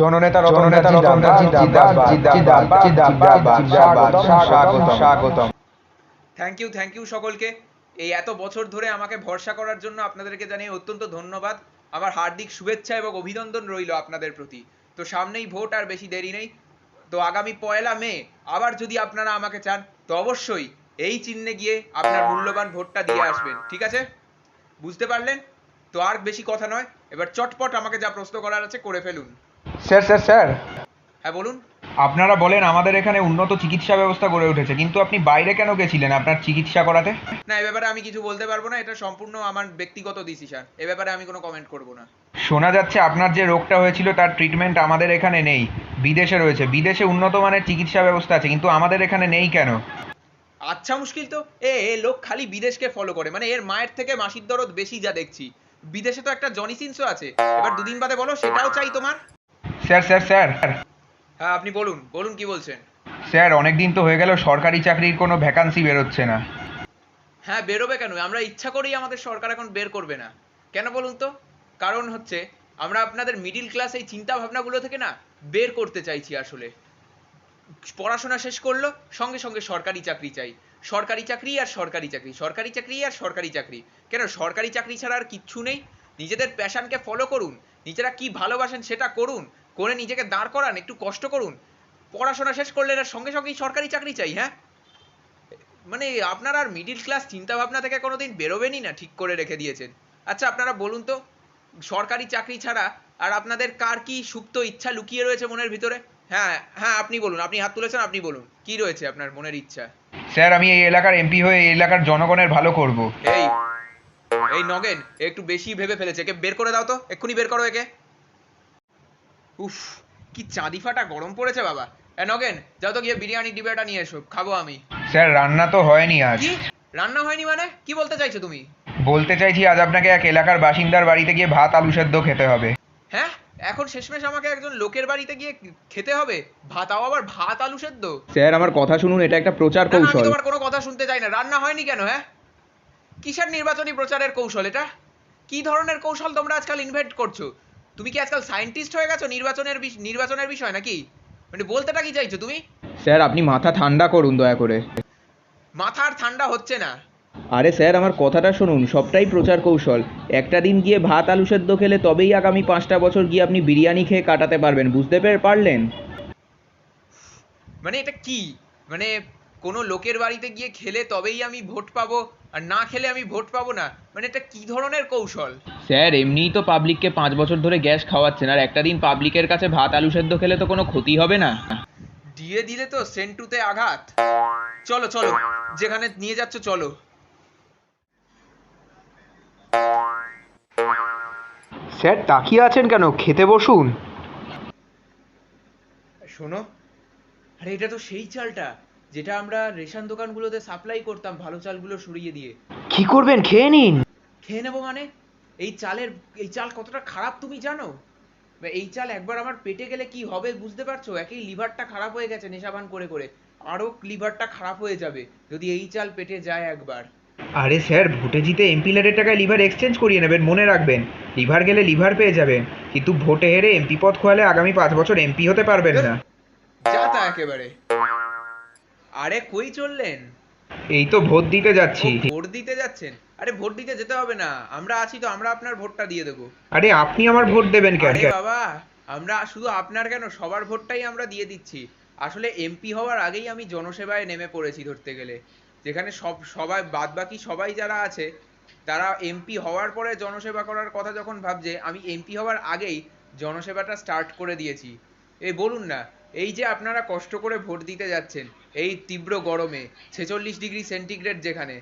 জননেতা জননেতা স্বাগতম থ্যাংক ইউ থ্যাংক ইউ সকলকে। এই এত বছর ধরে আমাকে ভরসা করার জন্য আপনাদেরকে জানিয়ে অত্যন্ত ধন্যবাদ। আমার হার্দিক শুভেচ্ছা এবং অভিনন্দন রইল আপনাদের প্রতি। তো সামনেই ভোট আর বেশি দেরি নেই। তো আগামী পয়লা মে আবার যদি আপনারা আমাকে চান তো অবশ্যই এই চিহ্নে গিয়ে আপনার মূল্যবান ভোটটা দিয়ে আসবেন ঠিক আছে? বুঝতে পারলেন? তো আর বেশি কথা নয় এবার চটপট আমাকে যা প্রশ্ন করার আছে করে ফেলুন। Sir sir sir. হ্যাঁ বলুন। আপনারা বলেন আমাদের এখানে উন্নত চিকিৎসা ব্যবস্থা গড়ে উঠেছে কিন্তু আপনি বাইরে কেন গেছিলেন আপনার চিকিৎসা করাতে? না এ ব্যাপারে আমি কিছু বলতে পারব না এটা সম্পূর্ণ আমার ব্যক্তিগত ডিসিশন এ ব্যাপারে আমি কোনো কমেন্ট করব না। শোনা যাচ্ছে আপনার যে রোগটা হয়েছিল তার ট্রিটমেন্ট আমাদের এখানে নেই বিদেশে রয়েছে। বিদেশে উন্নত মানের চিকিৎসা ব্যবস্থা আছে কিন্তু আমাদের এখানে নেই কেন? আচ্ছা মুশকিল তো। এ এ লোক খালি বিদেশকে ফলো করে মানে এর মায়ের থেকে মাসির দরদ বেশি যা দেখছি। বিদেশে তো একটা জনি সিনসও আছে। এবার দুদিন বাদে বলো সেটাও চাই তোমার? Sir sir sir. হ্যাঁ আপনি বলুন বলুন কি বলছেন? স্যার অনেক দিন তো হয়ে গেল সরকারি চাকরির কোনো ভ্যাকান্সি বেরোচ্ছে না। হ্যাঁ বেরোবে কেন? আমরা ইচ্ছা করেই আমাদের সরকার এখন বের করবে না। কেন বলুন তো? কারণ হচ্ছে আমরা আপনাদের মিডিল ক্লাস এই চিন্তা ভাবনাগুলো থেকে না বের করতে চাইছি আসলে। পড়াশোনা শেষ করল সঙ্গে সঙ্গে সরকারি চাকরি চাই। সরকারি চাকরি আর সরকারি চাকরি সরকারি চাকরি আর সরকারি চাকরি। কেন সরকারি চাকরি ছাড়া আর কিচ্ছু নেই? নিজেদের প্যাশনকে ফলো করুন নিজেরা কি ভালোবাসেন সেটা করুন করে নিজেকে দাঁড় করান একটু কষ্ট করুন। পড়াশোনা শেষ করলে এর সঙ্গে সঙ্গেই সরকারি চাকরি চাই হ্যাঁ? মানে আপনারা আর মিডিল ক্লাস চিন্তা ভাবনা থেকে কোনোদিন বেরোবেনই না ঠিক করে রেখে দিয়েছেন। আচ্ছা আপনারা বলুন তো সরকারি চাকরি ছাড়া আর আপনাদের কার কি সুপ্ত ইচ্ছা লুকিয়ে রয়েছে মনের ভিতরে? হ্যাঁ হ্যাঁ আপনি বলুন আপনি হাত তুলেছেন আপনি বলুন কি রয়েছে আপনার মনের ইচ্ছা? স্যার আমি এই এলাকার এমপি হয়ে এই এলাকার জনগণের ভালো করব। এই এই নগেন একটু বেশি ভেবে ফেলেছে একে বের করে দাও তো এক্ষুনি বের করো একে। উফ কি চাঁদি ফাটা গরম পড়েছে বাবা। এ নগেন যাও তো গিয়ে বিরিয়ানি ডিবাটা নিয়ে এসো খাব আমি। স্যার রান্না তো হয়নি আজ। কি? রান্না হয়নি মানে? কি বলতে চাইছো তুমি? বলতে চাইছি আজ আপনাকে এক এলাকার বাসিন্দার বাড়িতে গিয়ে ভাত আলু সেদ্ধ খেতে হবে। হ্যাঁ? এখন শেষমেশ আমাকে একজন লোকের বাড়িতে গিয়ে খেতে হবে? ভাতাও আবার ভাত আলু সেদ্ধ? স্যার আমার কথা শুনুন এটা একটা প্রচার না, না, আমি তোমার কোনো কথা শুনতে চাই না। রান্না হয়নি কেন হ্যাঁ? কিসের নির্বাচনী প্রচারের কৌশল এটা? কি ধরনের কৌশল তোমরা আজকাল ইনভেন্ট করছ? তুমি কি আজকাল সায়েন্টিস্ট হয়ে গেছো? নির্বাচনের নির্বাচনের বিষয় নাকি? মানে বলতেটা কি চাইছো তুমি? স্যার আপনি মাথা ঠান্ডা করুন দয়া করে। মাথার ঠান্ডা হচ্ছে না। আরে স্যার আমার কথাটা শুনুন সবটাই প্রচার কৌশল। একটা দিন গিয়ে ভাত আলু সেদ্ধ খেলে তবেই আগামী পাঁচটা বছর গিয়ে আপনি বিরিয়ানি খেয়ে কাটাতে পারবেন বুঝতে পেরে পারলেন? মানে এটা কি? মানে কোনো লোকের বাড়িতে গিয়ে খেলে তবেই আমি ভোট পাবো আর না খেলে আমি ভোট পাবো না। মানে এটা কি ধরনের কৌশল? স্যার এমনিই তো পাবলিককে পাঁচ বছর ধরে গ্যাস খাওয়াচ্ছেন আর একটা দিন পাবলিকের কাছে ভাত আলু সেদ্ধ খেলে তো কোনো ক্ষতি হবে না। দিয়ে দিলে তো সেন্টুতে আঘাত। চলো চলো যেখানে নিয়ে যাচ্ছ চলো। স্যার তাকিয়ে আছেন কেন? খেতে বসুন। শোনো আরে এটা তো সেই চালটা। যেটা আমরা রেশন দোকানগুলোতে সাপ্লাই করতাম ভালো চালগুলো সরিয়ে দিয়ে। কি করবেন? খেয়ে নিন। খেয়ে নেব মানে? এই চালের এই চাল কতটা খারাপ তুমি জানো? এই চাল একবার আমার পেটে গেলে কি হবে বুঝতে পারছ? একই লিভারটা খারাপ হয়ে গেছে নেশাবান করে করে। আরও লিভারটা খারাপ হয়ে যাবে যদি এই চাল পেটে যায় একবার। আরে স্যার ভোটে জিতে এমপি ল্যাডের টাকায় লিভার এক্সচেঞ্জ করিয়ে নেবেন মনে রাখবেন। লিভার গেলে লিভার পেয়ে যাবেন কিন্তু ভোটে হেরে এমপি পদ খোয়ালে আগামী পাঁচ বছর এমপি হতে পারবেন না। যা তা একেবারে। আরে কই চললেন? এই তো ভোট দিতে যাচ্ছি। ভোট দিতে যাচ্ছেন? আরে ভোট দিতে যেতে হবে না। আমরা আছি তো আমরা আপনার ভোটটা দিয়ে দেবো। আরে আপনি আমার ভোট দেবেন কেন? আরে বাবা আমরা শুধু আপনার কেন সবার ভোটটাই আমরা দিয়ে দিচ্ছি। আসলে এমপি হওয়ার আগেই আমি জনসেবায় নেমে পড়েছি ধরতে গেলে। যেখানে সব সবাই বাদবাকি সবাই যারা আছে তারা এমপি হওয়ার পরে জনসেবা করার কথা যখন ভাবছে আমি এমপি হওয়ার আগেই জনসেবাটা স্টার্ট করে দিয়েছি। এই বলুন না এই যে আপনারা কষ্ট করে ভোট দিতে যাচ্ছেন এই তীব্র গরমে ছেচল্লিশ ডিগ্রি সেন্টিগ্রেড যেখানে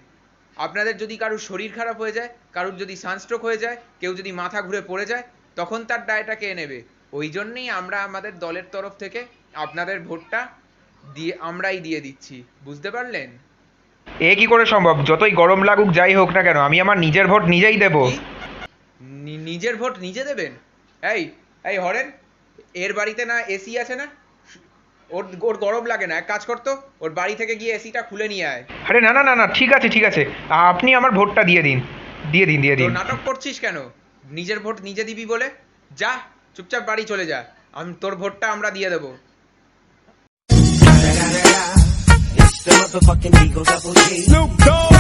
আপনাদের যদি কারোর শরীর খারাপ হয়ে যায় কারুর যদি সানস্ট্রোক হয়ে যায় কেউ যদি মাথা ঘুরে পড়ে যায় তখন তার দায়টা কে নেবে? ওই জন্যই আমরা আমাদের দলের তরফ থেকে আপনাদের ভোটটা দিয়ে আমরাই দিয়ে দিচ্ছি। বুঝতে পারলেন? এ কি করে সম্ভব? যতই গরম লাগুক যাই হোক না কেন আমি আমার নিজের ভোট নিজেই দেব। নিজের ভোট নিজে দেবেন? এই এই হরেন এর বাড়িতে না এসি আছে না? ওর ওর গরম লাগে না। এক কাজ করতো ওর বাড়ি থেকে গিয়ে এসিটা খুলে নিয়ে আয়। আরে না না না না ঠিক আছে ঠিক আছে। আপনি আমার ভোটটা দিয়ে দিন। দিয়ে দিন দিয়ে দিন। নাটক করছিস কেন? নিজের ভোট নিজে দিবি বলে? যা চুপচাপ বাড়ি চলে যা। আমি তোর ভোটটা আমরা দিয়ে দেবো। It's the motherfucking Eagle Double G.